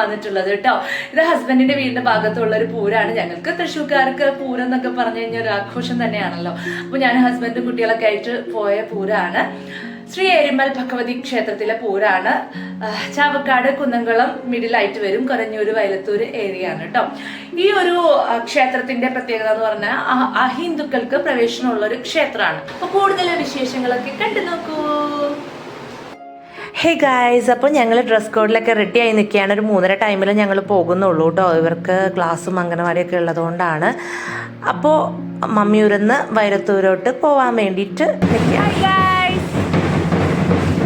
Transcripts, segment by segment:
വന്നിട്ടുള്ളത് കേട്ടോ. ഇത് ഹസ്ബൻഡിന്റെ വീടിന്റെ ഭാഗത്തുള്ള ഒരു പൂരാണ്. ഞങ്ങൾക്ക് തൃശ്ശൂർക്കാർക്ക് പൂരം എന്നൊക്കെ പറഞ്ഞു കഴിഞ്ഞാൽ ഒരു ആഘോഷം തന്നെയാണല്ലോ. അപ്പൊ ഞാൻ ഹസ്ബൻഡും കുട്ടികളൊക്കെ ആയിട്ട് പോയ പൂരാണ്. ശ്രീ എരിമൽ ഭഗവതി ക്ഷേത്രത്തിലെ പൂരാണ്. ചാവക്കാട് കുന്നംകുളം മിഡിലായിട്ട് വരും. കുറഞ്ഞൂർ വയലത്തൂർ ഏരിയ ആണ് കേട്ടോ. ഈ ഒരു ക്ഷേത്രത്തിന്റെ പ്രത്യേകത എന്ന് പറഞ്ഞാൽ അഹിന്ദുക്കൾക്ക് പ്രവേശനമുള്ള ഒരു ക്ഷേത്രമാണ്. അപ്പൊ കൂടുതൽ വിശേഷങ്ങളൊക്കെ കണ്ടു നോക്കൂ. ഹേ ഗായ്സ് അപ്പോൾ ഞങ്ങൾ ഡ്രസ് കോഡിലൊക്കെ റെഡി ആയി നിൽക്കുകയാണ്. ഒരു മൂന്നര ടൈമിൽ ഞങ്ങൾ പോകുന്നുള്ളൂ കേട്ടോ. ഇവർക്ക് ക്ലാസ്സും അംഗനവാടിയൊക്കെ ഉള്ളതുകൊണ്ടാണ്. അപ്പോൾ മമ്മിയൂരിന്ന് വൈരത്തൂരോട്ട് പോകാൻ വേണ്ടിയിട്ട് ഞങ്ങളിപ്പോൾ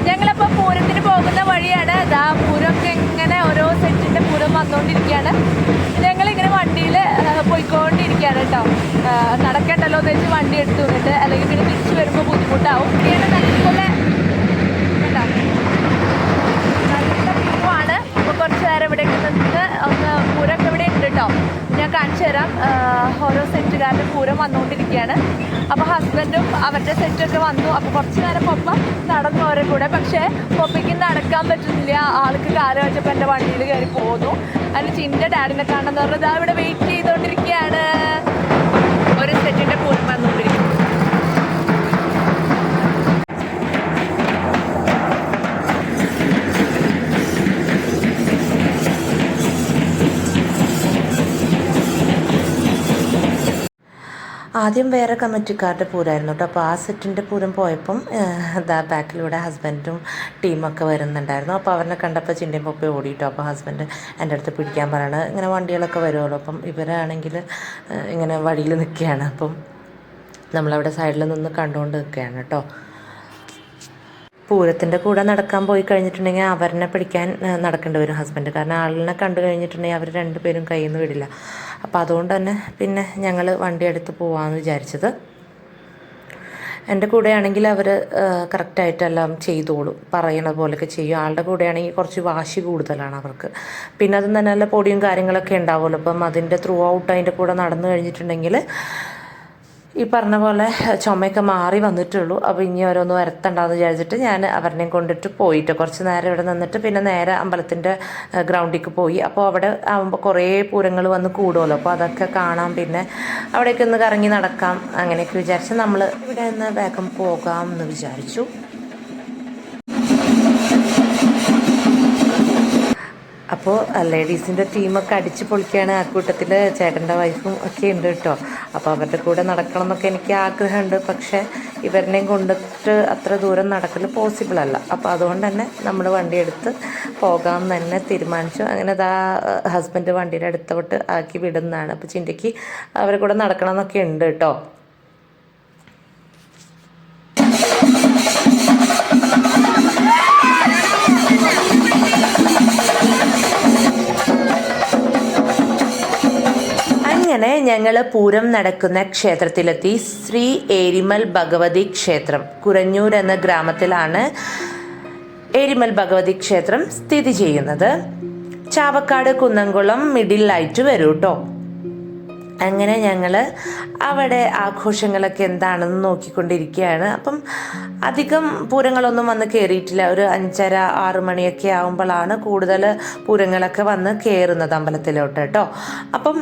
ഞങ്ങളിപ്പോ പൂരത്തിന് പോകുന്ന വഴിയാണ്. ഇതാ പൂരമൊക്കെ ഇങ്ങനെ ഓരോ സെറ്റിന്റെ പൂരം വന്നുകൊണ്ടിരിക്കുകയാണ് ഞങ്ങളിങ്ങനെ വണ്ടിയിൽ പോയിക്കൊണ്ടിരിക്കുകയാണ് കേട്ടോ. നടക്കണ്ടല്ലോ എന്ന് വെച്ച് വണ്ടി എടുത്തു. ഓരോ സെറ്റുകാരുടെ പൂരം വന്നുകൊണ്ടിരിക്കുകയാണ്. അപ്പോൾ ഹസ്ബൻഡും അവരുടെ സെറ്റൊക്കെ വന്നു. അപ്പോൾ കുറച്ച് നേരം പൊപ്പ നടന്നു അവരെ കൂടെ. പക്ഷേ പൊപ്പയ്ക്ക് നടക്കാൻ പറ്റുന്നില്ല. ആൾക്ക് കാൽ വെച്ചപ്പോൾ എന്റെ വണ്ടിയിൽ കയറി പോന്നു. അതിന് ചിന്റെ ഡാഡിനെ കാണാൻ പറഞ്ഞത് അവിടെ വെയിറ്റ് ചെയ്തുകൊണ്ടിരിക്കുകയാണ് ഒരു സെറ്റിന്റെ പൂരം ആദ്യം വേറെ കമ്മിറ്റിക്കാരുടെ പൂരമായിരുന്നു കേട്ടോ. അപ്പോൾ ആ സെറ്റിന്റെ പൂരം പോയപ്പം ദാ ബാക്കിലൂടെ ഹസ്ബൻഡും ടീമൊക്കെ വരുന്നുണ്ടായിരുന്നു. അപ്പോൾ അവരെ കണ്ടപ്പോൾ ചിന്തയും പൊപ്പി ഓടിയിട്ടോ. അപ്പോൾ ഹസ്ബൻഡ് എന്റെ അടുത്ത് പിടിക്കാൻ പറയണ ഇങ്ങനെ വണ്ടികളൊക്കെ വരുമല്ലോ? അപ്പം ഇവരാണെങ്കിൽ ഇങ്ങനെ വഴിയിൽ നിൽക്കുകയാണ്. അപ്പം നമ്മളവിടെ സൈഡിൽ നിന്ന് കണ്ടുകൊണ്ട് നിൽക്കുകയാണ് കേട്ടോ. പൂരത്തിന്റെ കൂടെ നടക്കാൻ പോയി കഴിഞ്ഞിട്ടുണ്ടെങ്കിൽ അവരെ പിടിക്കാൻ നടക്കേണ്ടി വരും ഹസ്ബൻഡ് കാരണം ആളിനെ കണ്ടു കഴിഞ്ഞിട്ടുണ്ടെങ്കിൽ അവർ രണ്ടുപേരും കയ്യിൽ നിന്ന് വിടില്ല. അപ്പോൾ അതുകൊണ്ട് തന്നെ പിന്നെ ഞങ്ങൾ വണ്ടി എടുത്ത് പോവാമെന്ന് വിചാരിച്ചത്. എന്റെ കൂടെയാണെങ്കിൽ അവർ കറക്റ്റായിട്ടെല്ലാം ചെയ്തോളും. പറയണ പോലെയൊക്കെ ചെയ്യും. ആളുടെ കൂടെയാണെങ്കിൽ കുറച്ച് വാശി കൂടുതലാണ് അവർക്ക്. പിന്നെ അത് നല്ല പൊടിയും കാര്യങ്ങളൊക്കെ ഉണ്ടാവുമല്ലോ. അപ്പം അതിന്റെ ത്രൂ ഔട്ട് അതിന്റെ കൂടെ നടന്നു കഴിഞ്ഞിട്ടുണ്ടെങ്കിൽ ഈ പറഞ്ഞ പോലെ ചുമയൊക്കെ മാറി വന്നിട്ടുള്ളൂ. അപ്പോൾ ഇനി ഓരോന്ന് വരത്തണ്ടാന്ന് വിചാരിച്ചിട്ട് ഞാൻ അവരെയും കൊണ്ടിട്ട് പോയിട്ട് കുറച്ച് നേരം ഇവിടെ നിന്നിട്ട് പിന്നെ നേരെ അമ്പലത്തിന്റെ ഗ്രൗണ്ടിലേക്ക് പോയി. അപ്പോൾ അവിടെ ആകുമ്പോൾ കുറേ പൂരങ്ങൾ വന്ന് കൂടുമല്ലോ അപ്പോൾ അതൊക്കെ കാണാം പിന്നെ അവിടേക്ക് ഒന്ന് കറങ്ങി നടക്കാം അങ്ങനെയൊക്കെ വിചാരിച്ച് നമ്മൾ ഇവിടെ നിന്ന് വേഗം പോകാം എന്ന് വിചാരിച്ചു. അപ്പോൾ ലേഡീസിന്റെ ടീമൊക്കെ അടിച്ച് പൊളിക്കുകയാണ് ആ കൂട്ടത്തിൽ ചേട്ടന്റെ വൈഫും ഒക്കെ ഉണ്ട് കേട്ടോ. അപ്പോൾ അവരുടെ കൂടെ നടക്കണം എന്നൊക്കെ എനിക്ക് ആഗ്രഹമുണ്ട്. പക്ഷേ ഇവരിനെയും കൊണ്ടിട്ട് അത്ര ദൂരം നടക്കൽ പോസിബിൾ അല്ല. അപ്പോൾ അതുകൊണ്ട് തന്നെ നമ്മൾ വണ്ടിയെടുത്ത് പോകാം എന്ന് തന്നെ തീരുമാനിച്ചു. അങ്ങനെ അതാ ഹസ്ബൻഡ് വണ്ടിയുടെ അടുത്തോട്ട് ആക്കി വിടുന്നതാണ്. അപ്പോൾ ചിന്തയ്ക്ക് അവരെ കൂടെ നടക്കണം എന്നൊക്കെ ഉണ്ട് കേട്ടോ. അങ്ങനെ ഞങ്ങൾ പൂരം നടക്കുന്ന ക്ഷേത്രത്തിലെത്തി? ശ്രീ ഏരിമൽ ഭഗവതി ക്ഷേത്രം. കുരഞ്ഞൂർ എന്ന ഗ്രാമത്തിലാണ് ഏരിമൽ ഭഗവതി ക്ഷേത്രം സ്ഥിതി ചെയ്യുന്നത്. ചാവക്കാട് കുന്നംകുളം മിഡിലായിട്ട് വരൂ കേട്ടോ അങ്ങനെ ഞങ്ങൾ അവിടെ ആഘോഷങ്ങളൊക്കെ എന്താണെന്ന് നോക്കിക്കൊണ്ടിരിക്കുകയാണ്. അപ്പം അധികം പൂരങ്ങളൊന്നും വന്ന് കയറിയിട്ടില്ല ഒരു അഞ്ചര ആറ് മണിയൊക്കെ ആകുമ്പോഴാണ് കൂടുതൽ പൂരങ്ങളൊക്കെ വന്ന് കയറുന്നത് അമ്പലത്തിലോട്ട് കേട്ടോ. അപ്പം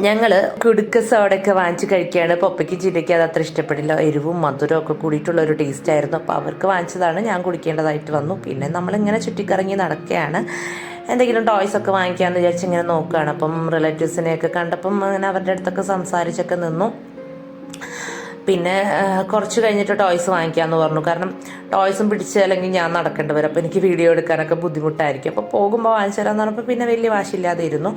ഞങ്ങൾ കുടുക്ക സോഡൊക്കെ വാങ്ങിച്ച് കഴിക്കുകയാണ്. പൊപ്പയ്ക്ക് ചില്ലയ്ക്ക് അത് അത്ര ഇഷ്ടപ്പെടില്ല. എരിവും മധുരവും ഒക്കെ കൂടിയിട്ടുള്ള ഒരു ടേസ്റ്റ് ആയിരുന്നു. അപ്പോൾ അവർക്ക് വാങ്ങിച്ചതാണ്. ഞാൻ കുടിക്കേണ്ടതായിട്ട് വന്നു. പിന്നെ നമ്മളിങ്ങനെ ചുറ്റിക്കറങ്ങി നടക്കുകയാണ്. എന്തെങ്കിലും ടോയ്സ് ഒക്കെ വാങ്ങിക്കാമെന്ന് വിചാരിച്ച് ഇങ്ങനെ നോക്കുകയാണ്. അപ്പം റിലേറ്റീവ്സിനെയൊക്കെ കണ്ടപ്പം അങ്ങനെ അവരുടെ അടുത്തൊക്കെ സംസാരിച്ചൊക്കെ നിന്നു. പിന്നെ കുറച്ച് കഴിഞ്ഞിട്ട് ടോയ്സ് വാങ്ങിക്കാമെന്ന് പറഞ്ഞു. കാരണം ടോയ്സും പിടിച്ച് അല്ലെങ്കിൽ ഞാൻ നടക്കേണ്ടി വരും. അപ്പോൾ എനിക്ക് വീഡിയോ എടുക്കാനൊക്കെ ബുദ്ധിമുട്ടായിരിക്കും. അപ്പോൾ പോകുമ്പോൾ വാങ്ങിച്ചു തരാമെന്ന് പറഞ്ഞപ്പോൾ പിന്നെ വലിയ വാശില്ലാതെ ഇരുന്നു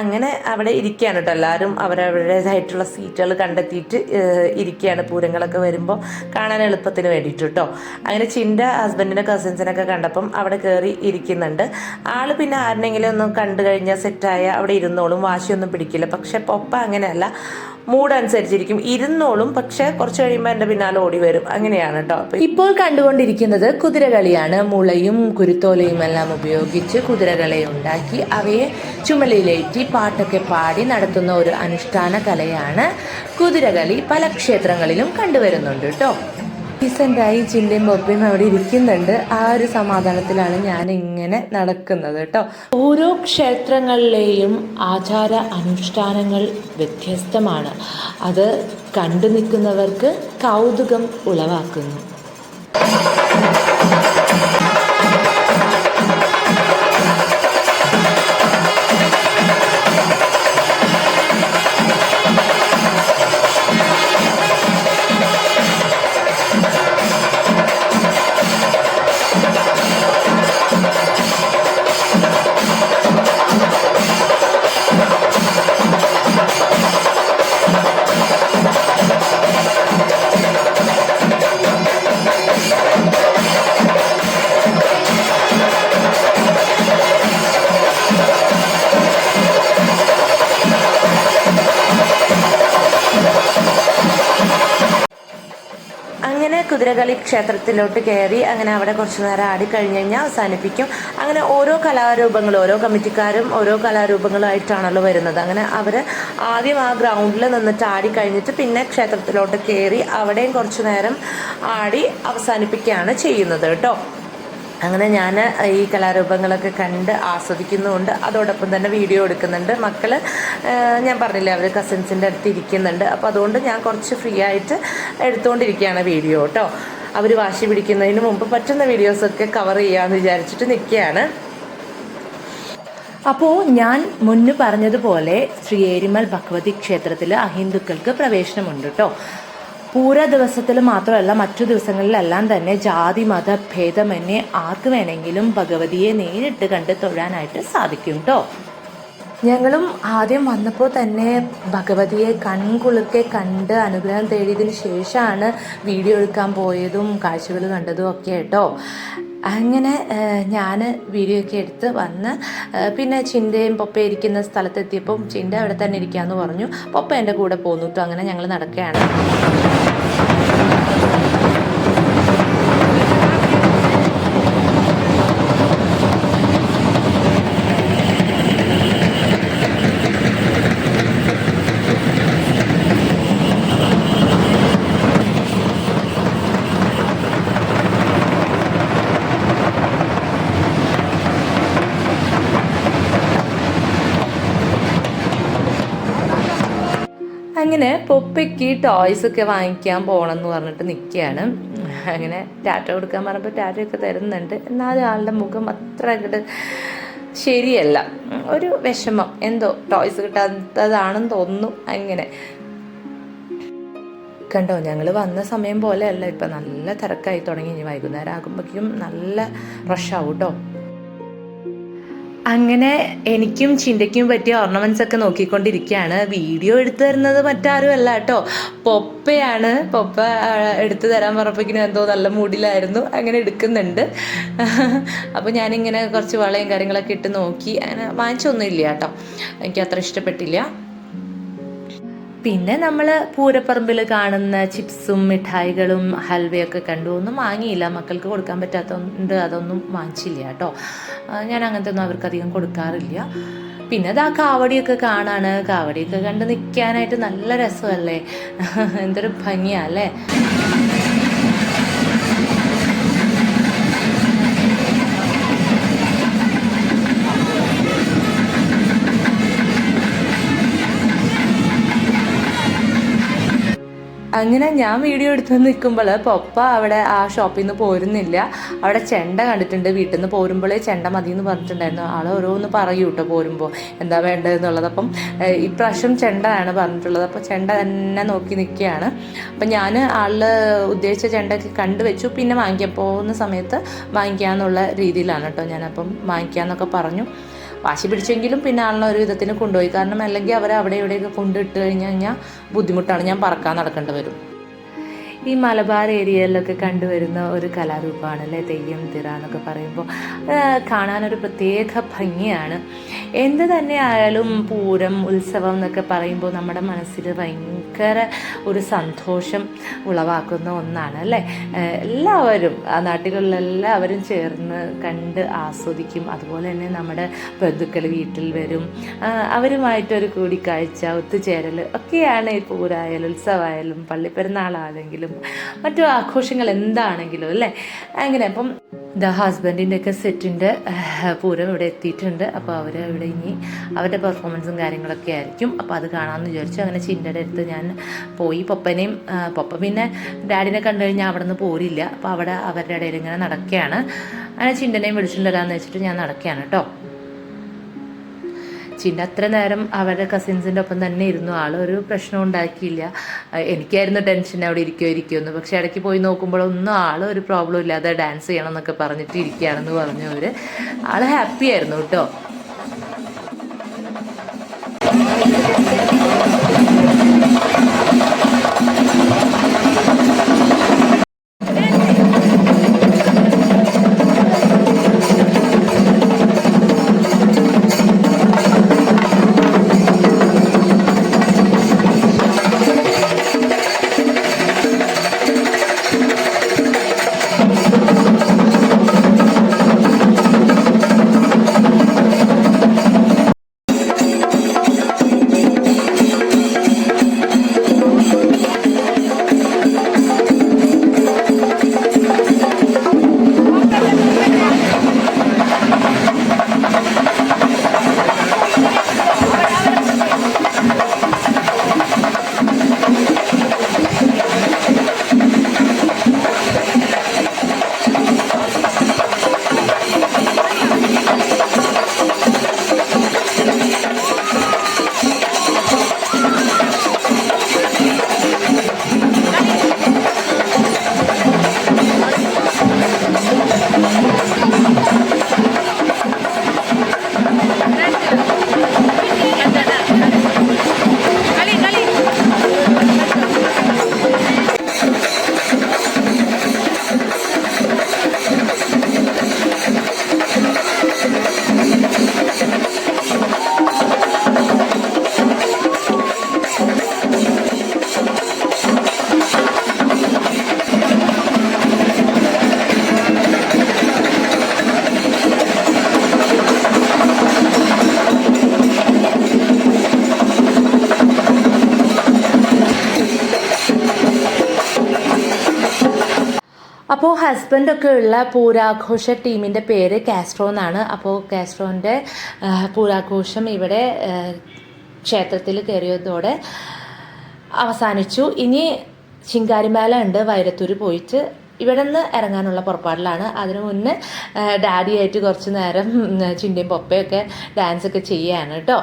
അങ്ങനെ അവിടെ ഇരിക്കുകയാണ് കേട്ടോ എല്ലാവരും. അവരവരുടേതായിട്ടുള്ള സീറ്റുകൾ കണ്ടെത്തിയിട്ട് ഇരിക്കുകയാണ്. പൂരങ്ങളൊക്കെ വരുമ്പോൾ കാണാൻ എളുപ്പത്തിന് വേണ്ടിയിട്ട് കേട്ടോ. അങ്ങനെ ചിന്റെ ഹസ്ബൻഡിന്റെ കസിൻസിനൊക്കെ കണ്ടപ്പം അവിടെ കയറി ഇരിക്കുന്നുണ്ട്. ആൾ പിന്നെ ആരുടെങ്കിലും ഒന്ന് കണ്ടു കഴിഞ്ഞാൽ സെറ്റായ അവിടെ ഇരുന്നോളും. വാശിയൊന്നും പിടിക്കില്ല. പക്ഷെ പൊപ്പ അങ്ങനെയല്ല. മൂഡ് അനുസരിച്ചിരിക്കും ഇരുന്നോളും പക്ഷെ കുറച്ച് കഴിയുമ്പോൾ എന്റെ പിന്നാലെ ഓടി വരും. അങ്ങനെയാണ് കേട്ടോ ഇപ്പോൾ കണ്ടുകൊണ്ടിരിക്കുന്നത് കുതിരകളിയാണ്. മുളയും കുരുത്തോലയും എല്ലാം ഉപയോഗിച്ച് കുതിരകളെ ഉണ്ടാക്കി അവയെ ചുമലിലേറ്റി പാട്ടൊക്കെ പാടി നടത്തുന്ന ഒരു അനുഷ്ഠാന കലയാണ് കുതിരകളി. പല ക്ഷേത്രങ്ങളിലും കണ്ടുവരുന്നുണ്ട് കേട്ടോ ഡീസന്റായി ചിന്തയും പൊപ്പയും അവിടെ ഇരിക്കുന്നുണ്ട്. ആ ഒരു സമാധാനത്തിലാണ് ഞാൻ ഇങ്ങനെ നടക്കുന്നത് കേട്ടോ ഓരോ ക്ഷേത്രങ്ങളിലെയും ആചാര അനുഷ്ഠാനങ്ങൾ വ്യത്യസ്തമാണ്. അത് കണ്ടു നിൽക്കുന്നവർക്ക് കൗതുകം ഉളവാക്കുന്നു. കുതിരകളി ക്ഷേത്രത്തിലോട്ട് കയറി അങ്ങനെ അവിടെ കുറച്ച് നേരം ആടി കഴിഞ്ഞ് കഴിഞ്ഞാൽ അവസാനിപ്പിക്കും. അങ്ങനെ ഓരോ കലാരൂപങ്ങൾ ഓരോ കമ്മിറ്റിക്കാരും ഓരോ കലാരൂപങ്ങളായിട്ടാണല്ലോ വരുന്നത്. അങ്ങനെ അവർ ആദ്യം ആ ഗ്രൗണ്ടിൽ നിന്നിട്ട് ആടി കഴിഞ്ഞിട്ട് പിന്നെ ക്ഷേത്രത്തിലോട്ട് കയറി അവിടെയും കുറച്ച് നേരം ആടി അവസാനിപ്പിക്കുകയാണ് ചെയ്യുന്നത് കേട്ടോ. അങ്ങനെ ഞാൻ ഈ കലാരൂപങ്ങളൊക്കെ കണ്ട് ആസ്വദിക്കുന്നുമുണ്ട്. അതോടൊപ്പം തന്നെ വീഡിയോ എടുക്കുന്നുണ്ട്. മക്കൾ ഞാൻ പറഞ്ഞില്ലേ അവർ കസിൻസിന്റെ അടുത്ത് ഇരിക്കുന്നുണ്ട്. അപ്പോൾ അതുകൊണ്ട് ഞാൻ കുറച്ച് ഫ്രീ ആയിട്ട് എടുത്തുകൊണ്ടിരിക്കുകയാണ് വീഡിയോ കേട്ടോ അവർ വാശി പിടിക്കുന്നതിന് മുമ്പ് പറ്റുന്ന വീഡിയോസൊക്കെ കവർ ചെയ്യാമെന്ന് വിചാരിച്ചിട്ട് നിൽക്കുകയാണ്. അപ്പോൾ ഞാൻ മുന്ന് പറഞ്ഞതുപോലെ ശ്രീ ഏരിമൽ ഭഗവതി ക്ഷേത്രത്തിൽ അഹിന്ദുക്കൾക്ക് പ്രവേശനമുണ്ട് കേട്ടോ പൂര ദിവസത്തിൽ മാത്രമല്ല മറ്റു ദിവസങ്ങളിലെല്ലാം തന്നെ ജാതി മത ഭേദമന്യേ ആർക്ക് വേണമെങ്കിലും ഭഗവതിയെ നേരിട്ട് കണ്ട് തൊഴാനായിട്ട് സാധിക്കും കേട്ടോ ഞങ്ങളും ആദ്യം വന്നപ്പോൾ തന്നെ ഭഗവതിയെ കൺകുളിർക്കെ കണ്ട് അനുഗ്രഹം തേടിയതിന് ശേഷമാണ് വീഡിയോ എടുക്കാൻ പോയതും കാഴ്ചകൾ കണ്ടതും ഒക്കെ കേട്ടോ അങ്ങനെ ഞാൻ വീഡിയോ ഒക്കെ എടുത്ത് വന്ന് പിന്നെ ചിന്തയും പൊപ്പ ഇരിക്കുന്ന സ്ഥലത്തെത്തിയപ്പം ചിന്ത അവിടെ തന്നെ ഇരിക്കാമെന്ന് പറഞ്ഞു. പൊപ്പ എന്റെ കൂടെ പോന്നു കേട്ടോ അങ്ങനെ ഞങ്ങൾ നടക്കുകയാണ്. അങ്ങനെ പൊപ്പയ്ക്ക് ടോയ്സ് ഒക്കെ വാങ്ങിക്കാൻ പോകണം എന്ന് പറഞ്ഞിട്ട് നിൽക്കുകയാണ് അങ്ങനെ ടാറ്റ കൊടുക്കാൻ പറഞ്ഞപ്പോൾ ടാറ്റയൊക്കെ തരുന്നുണ്ട്. എന്നാലും ആളുടെ മുഖം അത്ര അങ്ങോട്ട് ശരിയല്ല. ഒരു വിഷമം. എന്തോ ടോയ്സ് കിട്ടാത്തതാണെന്ന് തോന്നുന്നു. അങ്ങനെ. കണ്ടോ ഞങ്ങൾ വന്ന സമയം പോലെയല്ല. ഇപ്പം നല്ല തിരക്കായി തുടങ്ങി. ഇനി വൈകുന്നേരം ആകുമ്പോഴേക്കും നല്ല റഷാവും കേട്ടോ അങ്ങനെ എനിക്കും ചിന്തയ്ക്കും പറ്റിയ ഓർണമെന്റ്സ് ഒക്കെ നോക്കിക്കൊണ്ടിരിക്കുകയാണ്. വീഡിയോ എടുത്തു തരുന്നത് മറ്റാരും അല്ല കേട്ടോ. പൊപ്പയാണ്. പൊപ്പ എടുത്തു തരാൻ പറഞ്ഞപ്പോഴേക്കും എന്തോ നല്ല മൂഡിലായിരുന്നു അങ്ങനെ എടുക്കുന്നുണ്ട്. അപ്പോൾ ഞാനിങ്ങനെ കുറച്ച് വളയും കാര്യങ്ങളൊക്കെ ഇട്ട് നോക്കി. അങ്ങനെ വാങ്ങിച്ചൊന്നുമില്ല കേട്ടോ. എനിക്ക് അത്ര ഇഷ്ടപ്പെട്ടില്ല. പിന്നെ നമ്മൾ പൂരപ്പറമ്പിൽ കാണുന്ന ചിപ്സും മിഠായികളും ഹൽവയൊക്കെ കണ്ടു. ഒന്നും വാങ്ങിയില്ല. മക്കൾക്ക് കൊടുക്കാൻ പറ്റാത്തതുകൊണ്ട് അതൊന്നും വാങ്ങിച്ചില്ല കേട്ടോ. ഞാൻ അങ്ങനത്തെ ഒന്നും അവർക്കധികം കൊടുക്കാറില്ല. പിന്നെ അത് ആ കാവടിയൊക്കെ കാണാണ്. കാവടിയൊക്കെ കണ്ട് നിൽക്കാനായിട്ട് നല്ല രസമല്ലേ? എന്തൊരു ഭംഗിയാ അല്ലേ? അങ്ങനെ ഞാൻ വീഡിയോ എടുത്ത് നിൽക്കുമ്പോൾ പൊപ്പ അവിടെ ആ ഷോപ്പിൽ നിന്ന് പോരുന്നില്ല. അവിടെ ചെണ്ട കണ്ടിട്ടുണ്ട്. വീട്ടിൽ നിന്ന് പോരുമ്പോഴേ ചെണ്ട മതി എന്ന് പറഞ്ഞിട്ടുണ്ടായിരുന്നു. ആൾ ഓരോന്ന് പറയൂ കേട്ടോ പോരുമ്പോൾ എന്താ വേണ്ടതെന്നുള്ളത്. അപ്പം ഏഹ്, ഇപ്രാവശ്യം ചെണ്ടയാണ് പറഞ്ഞിട്ടുള്ളത്. അപ്പോൾ ചെണ്ട തന്നെ നോക്കി നിൽക്കുകയാണ് അപ്പം ഞാൻ ആളിൽ ഉദ്ദേശിച്ച ചെണ്ടയൊക്കെ കണ്ടു വെച്ചു പിന്നെ വാങ്ങിക്കാൻ പോകുന്ന സമയത്ത് വാങ്ങിക്കാന്നുള്ള രീതിയിലാണ് കേട്ടോ ഞാനപ്പം വാങ്ങിക്കാന്നൊക്കെ പറഞ്ഞു. വാശി പിടിച്ചെങ്കിലും പിന്നെ ആളിനെ ഒരു വിധത്തിന് കൊണ്ടുപോയി. കാരണം അല്ലെങ്കിൽ അവരെ അവിടെ ഇവിടെയൊക്കെ കൊണ്ടിട്ട് കഴിഞ്ഞു കഴിഞ്ഞാൽ ബുദ്ധിമുട്ടാണ്. ഞാൻ പറക്കാൻ നടക്കേണ്ടി വരും. ഈ മലബാർ ഏരിയയിലൊക്കെ കണ്ടുവരുന്ന ഒരു കലാരൂപമാണ് അല്ലേ? തെയ്യം തിറ എന്നൊക്കെ പറയുമ്പോൾ. കാണാനൊരു പ്രത്യേക ഭംഗിയാണ്. എന്ത് തന്നെ ആയാലും പൂരം ഉത്സവം എന്നൊക്കെ പറയുമ്പോൾ നമ്മുടെ മനസ്സിൽ ഭയങ്കര ഒരു സന്തോഷം ഉളവാക്കുന്ന ഒന്നാണ് അല്ലേ? എല്ലാവരും ആ നാട്ടിലുള്ള ചേർന്ന് കണ്ട് ആസ്വദിക്കും. അതുപോലെ തന്നെ നമ്മുടെ ബന്ധുക്കൾ വീട്ടിൽ വരും. അവരുമായിട്ടൊരു കൂടിക്കാഴ്ച ഒത്തുചേരൽ ഒക്കെയാണ് ഈ പൂരായാലും ഉത്സവമായാലും പള്ളിപ്പെരുന്നാളാണെങ്കിലും ആണെങ്കിലും മറ്റു ആഘോഷങ്ങൾ എന്താണെങ്കിലും അല്ലേ? അങ്ങനെ അപ്പം ദ ഹസ്ബൻഡിന്റെ ഒക്കെ സെറ്റിന്റെ പൂരം ഇവിടെ എത്തിയിട്ടുണ്ട്. അപ്പോൾ അവർ ഇവിടെ ഇനി അവരുടെ പെർഫോമൻസും കാര്യങ്ങളൊക്കെ ആയിരിക്കും. അപ്പോൾ അത് കാണാമെന്ന് വിചാരിച്ചു. അങ്ങനെ ചിന്തയുടെ അടുത്ത് ഞാൻ പോയി. പപ്പനെയും പൊപ്പ പിന്നെ ഡാഡിനെ കണ്ടു കഴിഞ്ഞാൽ അവിടെ നിന്ന് പോരില്ല. അപ്പോൾ അവിടെ അവരുടെ ഇടയിൽ ഇങ്ങനെ നടക്കുകയാണ്. അങ്ങനെ ചിന്തനെയും വിളിച്ചിട്ട് വരാമെന്ന് വെച്ചിട്ട് ഞാൻ നടക്കുകയാണ് കേട്ടോ. ചിന്ന അത്ര നേരം അവരുടെ കസിൻസിന്റെ ഒപ്പം തന്നെ ഇരുന്നു. ആൾ ഒരു പ്രശ്നം ഉണ്ടാക്കിയില്ല. എനിക്കായിരുന്നു ടെൻഷൻ അവിടെ ഇരിക്കുമോ ഇരിക്കുമെന്ന് പക്ഷെ ഇടയ്ക്ക് പോയി നോക്കുമ്പോഴൊന്നും ആൾ ഒരു പ്രോബ്ലം ഇല്ലാതെ ഡാൻസ് ചെയ്യണം എന്നൊക്കെ പറഞ്ഞിട്ട് ഇരിക്കുകയാണെന്ന് പറഞ്ഞു അവർ ആൾ ഹാപ്പി ആയിരുന്നു കേട്ടോ. അപ്പോൾ ഹസ്ബൻഡൊക്കെ ഉള്ള പൂരാഘോഷ ടീമിന്റെ പേര് കാസ്ട്രോ എന്നാണ്. അപ്പോൾ കാസ്ട്രോന്റെ പൂരാഘോഷം ഇവിടെ ക്ഷേത്രത്തിൽ കയറിയതോടെ അവസാനിച്ചു. ഇനി ചിങ്കാരിമാല ഉണ്ട് വൈരത്തൂർ പോയിട്ട് ഇവിടെ നിന്ന് ഇറങ്ങാനുള്ള പുറപ്പാടിലാണ്. അതിനു മുന്നേ ഡാഡിയായിട്ട് കുറച്ച് നേരം ചിണ്ടിയും പൊപ്പയൊക്കെ ഡാൻസൊക്കെ ചെയ്യുകയാണ് കേട്ടോ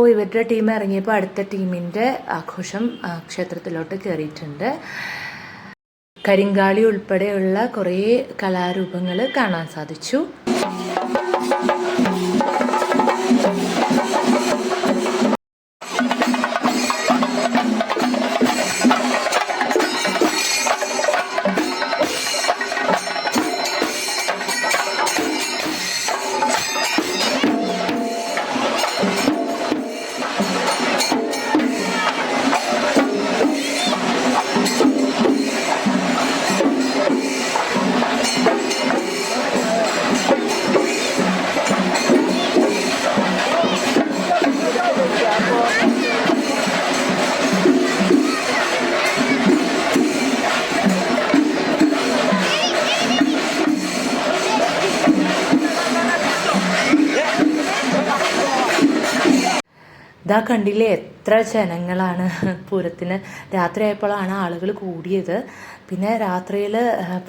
അപ്പോൾ ഇവരുടെ ടീം ഇറങ്ങിയപ്പോൾ അടുത്ത ടീമിന്റെ ആഘോഷം ക്ഷേത്രത്തിലോട്ട് കയറിയിട്ടുണ്ട് കരിങ്കാളി ഉൾപ്പെടെയുള്ള കുറേ കലാരൂപങ്ങൾ കാണാൻ സാധിച്ചു. ഇതാ കണ്ടില്ലേ എത്ര ജനങ്ങളാണ് പൂരത്തിന് രാത്രിയായപ്പോഴാണ് ആളുകൾ കൂടിയത്. പിന്നെ രാത്രിയിൽ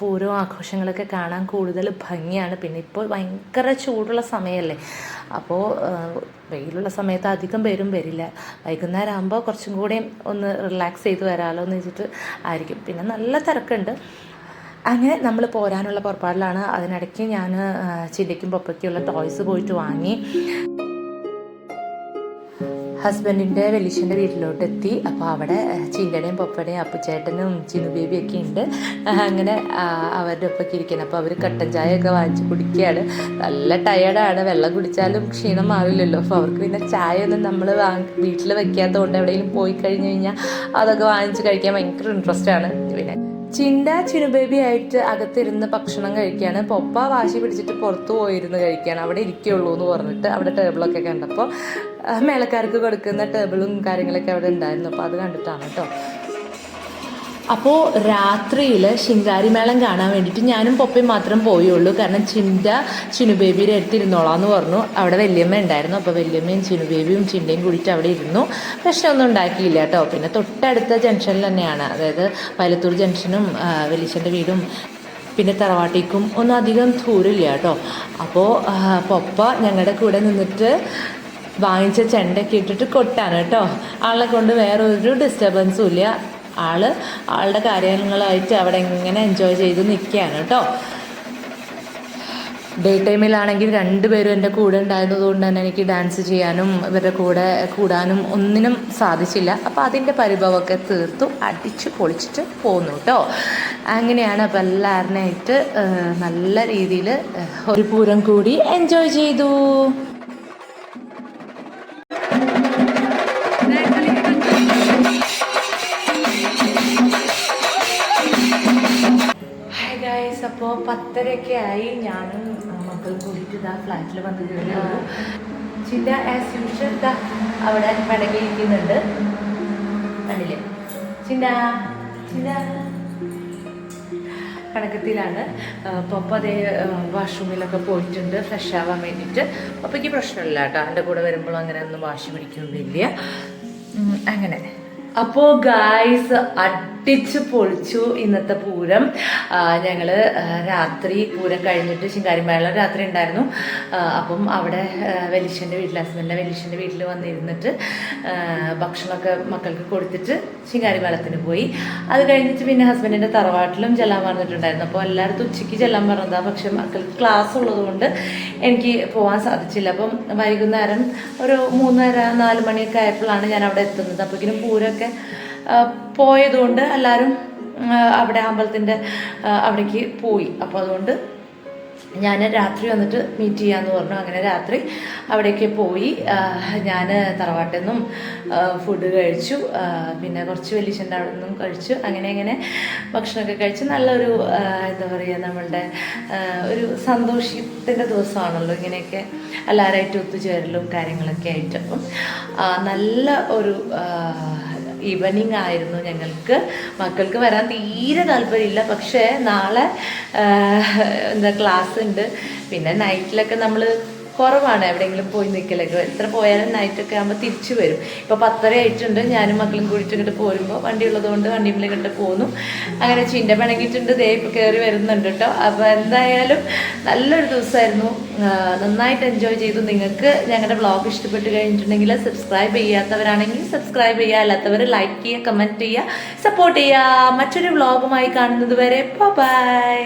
പൂരവും ആഘോഷങ്ങളൊക്കെ കാണാൻ കൂടുതൽ ഭംഗിയാണ്. പിന്നെ ഇപ്പോൾ ഭയങ്കര ചൂടുള്ള സമയമല്ലേ. അപ്പോൾ വെയിലുള്ള സമയത്ത് അധികം പേരും വരില്ല. വൈകുന്നേരം ആകുമ്പോൾ കുറച്ചും കൂടി ഒന്ന് റിലാക്സ് ചെയ്ത് വരാമല്ലോ എന്ന് വെച്ചിട്ട് ആയിരിക്കും. പിന്നെ നല്ല തിരക്കുണ്ട്. അങ്ങനെ നമ്മൾ പോരാനുള്ള പുറപ്പാടിലാണ്. അതിനിടയ്ക്ക് ഞാൻ ചില്ലയ്ക്കും പപ്പയ്ക്കുള്ള ടോയ്സ് പോയിട്ട് വാങ്ങി. ഹസ്ബൻഡിന്റെ വെലിഷന്റെ വീട്ടിലോട്ട് എത്തി അപ്പോൾ അവിടെ ചിന്തയുടെയും പപ്പയുടെയും അപ്പുച്ചേട്ടനും ചിന്നു ബേബിയൊക്കെ ഉണ്ട്. അങ്ങനെ അവരുടെ ഒപ്പൊക്കെ ഇരിക്കണം അപ്പോൾ അവർ കട്ടൻ ചായയൊക്കെ വാങ്ങിച്ച് കുടിക്കുകയാണ്. നല്ല ടയേർഡാണ് വെള്ളം കുടിച്ചാലും ക്ഷീണം മാറില്ലല്ലോ. അപ്പോൾ അവർക്ക് പിന്നെ ചായ ഒന്നും നമ്മൾ വാങ്ങി വീട്ടിൽ വെക്കാത്തതുകൊണ്ട് എവിടെയെങ്കിലും പോയി കഴിഞ്ഞ് കഴിഞ്ഞാൽ അതൊക്കെ വാങ്ങിച്ച് കഴിക്കാൻ ഭയങ്കര ഇൻട്രസ്റ്റ് ആണ്. പിന്നെ ചിണ്ട ചിനുബേബി ആയിട്ട് അകത്തിരുന്ന് ഭക്ഷണം കഴിക്കുകയാണ്. പൊപ്പ വാശി പിടിച്ചിട്ട് പുറത്ത് പോയിരുന്ന് കഴിക്കുകയാണ് അവിടെ ഇരിക്കുള്ളൂ എന്ന് പറഞ്ഞിട്ട് അവിടെ ടേബിളൊക്കെ കണ്ടപ്പോൾ മേളക്കാർക്ക് കൊടുക്കുന്ന ടേബിളും കാര്യങ്ങളൊക്കെ അവിടെ ഉണ്ടായിരുന്നു. അപ്പോൾ അത് കണ്ടിട്ടാണ് കേട്ടോ. അപ്പോൾ രാത്രിയിൽ ശിങ്കാരിമേളം കാണാൻ വേണ്ടിയിട്ട് ഞാനും പൊപ്പയും മാത്രം പോയുള്ളൂ. കാരണം ചിന്ത ചിനുബേബിയുടെ അടുത്ത് ഇരുന്നോളാന്ന് പറഞ്ഞു. അവിടെ വല്യമ്മ ഉണ്ടായിരുന്നു. അപ്പോൾ വല്യമ്മയും ചിനുബേബിയും ചിന്തയും കൂടിയിട്ട് അവിടെ ഇരുന്നു. പ്രശ്നമൊന്നും ഉണ്ടാക്കിയില്ല കേട്ടോ. പിന്നെ തൊട്ടടുത്ത ജംഗ്ഷനിൽ തന്നെയാണ്. അതായത് പലത്തൂർ ജംഗ്ഷനും വലിയച്ഛന്റെ വീടും പിന്നെ തറവാട്ടിക്കും ഒന്നും അധികം ദൂരമില്ല കേട്ടോ. അപ്പോൾ പൊപ്പ ഞങ്ങളുടെ കൂടെ നിന്നിട്ട് വാങ്ങിച്ച ചെണ്ടൊക്കെ ഇട്ടിട്ട് കൊട്ടാണ് കേട്ടോ. ആളെ കൊണ്ട് വേറെ ഒരു ഡിസ്റ്റർബൻസും ഇല്ല. ആൾ ആളുടെ കാര്യങ്ങളായിട്ട് അവിടെ ഇങ്ങനെ എൻജോയ് ചെയ്ത് നിൽക്കുകയാണ് കേട്ടോ. ഡേ ടൈമിലാണെങ്കിൽ രണ്ടുപേരും എന്റെ കൂടെ ഉണ്ടായിരുന്നത് കൊണ്ട് തന്നെ എനിക്ക് ഡാൻസ് ചെയ്യാനും ഇവരുടെ കൂടെ കൂടാനും ഒന്നിനും സാധിച്ചില്ല. അപ്പോൾ അതിന്റെ പരിഭവമൊക്കെ തീർത്തു അടിച്ച് പൊളിച്ചിട്ട് പോന്നു കേട്ടോ. അങ്ങനെയാണ് അപ്പോൾ എല്ലാവരുമായിട്ട് നല്ല രീതിയിൽ ഒരു പൂരം കൂടി എൻജോയ് ചെയ്തു. പത്തരയൊക്കെ ആയി ഞാനും മക്കൾ കൂടിയിട്ട് ഇതാ ഫ്ലാറ്റിൽ വന്ന് കയറിയുള്ളൂ ചിന്ത ആസ് യൂഷ്വൽ ഇതാ അവിടെ പടകിയിരിക്കുന്നുണ്ട് കണ്ടില്ലേ? ചിന്ത ചിന്ത കണക്കത്തിലാണ്. പപ്പ അതേ വാഷ്റൂമിലൊക്കെ പോയിട്ടുണ്ട്. ഫ്രഷ് ആവാൻ വേണ്ടിയിട്ട്. പപ്പയ്ക്ക് പ്രശ്നമില്ല കേട്ടോ. എന്റെ കൂടെ വരുമ്പോഴും അങ്ങനെ ഒന്നും വാശി പിടിക്കൊന്നുമില്ല. അങ്ങനെ. അപ്പോൾ ഗായ്സ് അടിച്ച് പൊളിച്ചു ഇന്നത്തെ പൂരം. ഞങ്ങൾ രാത്രി പൂരം കഴിഞ്ഞിട്ട് ശിങ്കാരിമേളം രാത്രി ഉണ്ടായിരുന്നു. അപ്പം അവിടെ വലിയച്ഛന്റെ വീട്ടിൽ ഹസ്ബൻഡിന്റെ വലിയച്ഛന്റെ വീട്ടിൽ വന്നിരുന്നിട്ട് ഭക്ഷണമൊക്കെ മക്കൾക്ക് കൊടുത്തിട്ട് ശിങ്കാരിമേളത്തിന് പോയി. അത് കഴിഞ്ഞിട്ട് പിന്നെ ഹസ്ബൻഡിന്റെ തറവാട്ടിലും ചെല്ലാൻ പറഞ്ഞിട്ടുണ്ടായിരുന്നു. അപ്പോൾ എല്ലായിടത്തും ഉച്ചയ്ക്ക് ചെല്ലാൻ പറഞ്ഞതാണ് പക്ഷെ മക്കൾക്ക് ക്ലാസ് ഉള്ളതുകൊണ്ട് എനിക്ക് പോകാൻ സാധിച്ചില്ല. അപ്പം വൈകുന്നേരം ഒരു മൂന്നര നാല് മണിയൊക്കെ ആയപ്പോഴാണ് ഞാൻ അവിടെ എത്തുന്നത്. അപ്പോഴേക്കും പൂരമൊക്കെ പോയതുകൊണ്ട് എല്ലാവരും അവിടെ അമ്പലത്തിന്റെ അവിടേക്ക് പോയി. അപ്പോൾ അതുകൊണ്ട് ഞാൻ രാത്രി വന്നിട്ട് മീറ്റ് ചെയ്യാമെന്ന് പറഞ്ഞു. അങ്ങനെ രാത്രി അവിടേക്ക് പോയി. ഞാൻ തറവാട്ടിൽ നിന്നും ഫുഡ് കഴിച്ചു. പിന്നെ കുറച്ച് വലിച്ചന്റെ അവിടെ നിന്നും കഴിച്ചു. അങ്ങനെ അങ്ങനെ ഭക്ഷണമൊക്കെ കഴിച്ച് നല്ലൊരു എന്താ പറയുക നമ്മളുടെ ഒരു സന്തോഷത്തിന്റെ ദിവസമാണല്ലോ ഇങ്ങനെയൊക്കെ എല്ലാവരായിട്ട് ഒത്തുചേരലും കാര്യങ്ങളൊക്കെ ആയിട്ട്. അപ്പം നല്ല ഒരു ഈവനിങ് ആയിരുന്നു ഞങ്ങൾക്ക്. മക്കൾക്ക് വരാൻ തീരെ താല്പര്യമില്ല. പക്ഷേ നാളെ എന്താ ക്ലാസ് ഉണ്ട്. പിന്നെ നൈറ്റിലൊക്കെ നമ്മൾ കുറവാണ് എവിടെയെങ്കിലും പോയി നിൽക്കലൊക്കെ എത്ര പോയാലും നൈറ്റൊക്കെ ആകുമ്പോൾ തിരിച്ചു വരും. ഇപ്പോൾ പത്തര ആയിട്ടുണ്ട്. ഞാനും മക്കളും കൂടിയിട്ട് പോരുമ്പോൾ വണ്ടി ഉള്ളതുകൊണ്ട് വണ്ടിയിൽ ഇങ്ങോട്ട് പോന്നു. അങ്ങനെ ചീന്റെ പിണങ്ങിയിട്ടുണ്ട്. ദേ ഇപ്പോൾ കയറി വരുന്നുണ്ട് കേട്ടോ അപ്പോൾ എന്തായാലും നല്ലൊരു ദിവസമായിരുന്നു നന്നായിട്ട് എൻജോയ് ചെയ്തു. നിങ്ങൾക്ക് ഞങ്ങളുടെ ബ്ലോഗ് ഇഷ്ടപ്പെട്ട് കഴിഞ്ഞിട്ടുണ്ടെങ്കിൽ സബ്സ്ക്രൈബ് ചെയ്യാത്തവരാണെങ്കിൽ സബ്സ്ക്രൈബ് ചെയ്യുക അല്ലാത്തവർ ലൈക്ക് ചെയ്യുക കമന്റ് ചെയ്യുക സപ്പോർട്ട് ചെയ്യുക മറ്റൊരു വ്ളോഗുമായി കാണുന്നത് വരെ ബൈ